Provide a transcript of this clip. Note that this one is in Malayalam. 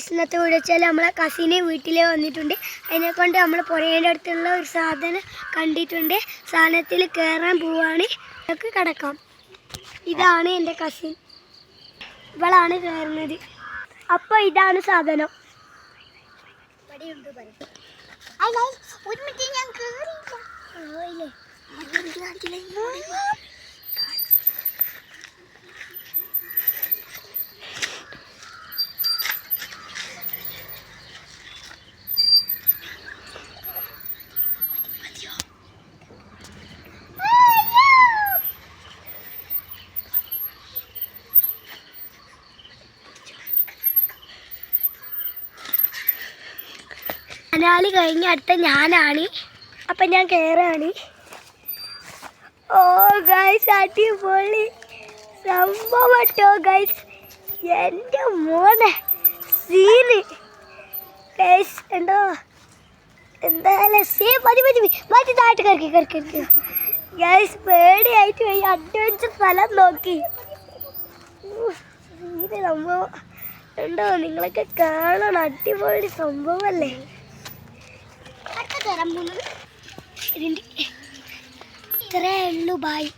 ഗൈസ് ഇന്നത്തെ വീഡിയോ വെച്ചാൽ നമ്മളെ കസിന് വീട്ടിൽ വന്നിട്ടുണ്ട്. അതിനെ കൊണ്ട് നമ്മൾ പുരയുടെ അടുത്തുള്ള ഒരു സാധനം കണ്ടിട്ടുണ്ട്. സാധനത്തിൽ കയറാൻ പോവാണ്. നമുക്ക് കിടക്കാം. ഇതാണ് എന്റെ കസിൻ ഇവളാണ് കയറുന്നത് അപ്പോൾ ഇതാണ് സാധനം. ഒരു മിനിറ്റ് ഞാൻ അനാല് കഴിഞ്ഞ അടുത്ത ഞാനാണ്. അപ്പം ഞാൻ കയറാണ് ഓ ഗൈസ് അടിപൊളി. സംഭവം കേട്ടോ ഗൈസ് എന്റെ മോനെ സീന് ഗൈസ് ഉണ്ടോ എന്തായാലും സീ മതി മതി മതി. താഴ്ത്ത് കറക്കി കറക്കി ഗൈസ് പേടിയായിട്ട് പോയി. അഡ്വഞ്ചർ സ്ഥലം നോക്കി. സംഭവം. ഉണ്ടോ നിങ്ങളൊക്കെ കാണണം. അടിപൊളി സംഭവമല്ലേ ఉన్నది ఇదేంటి? ఇతరే ఇల్లు బాయి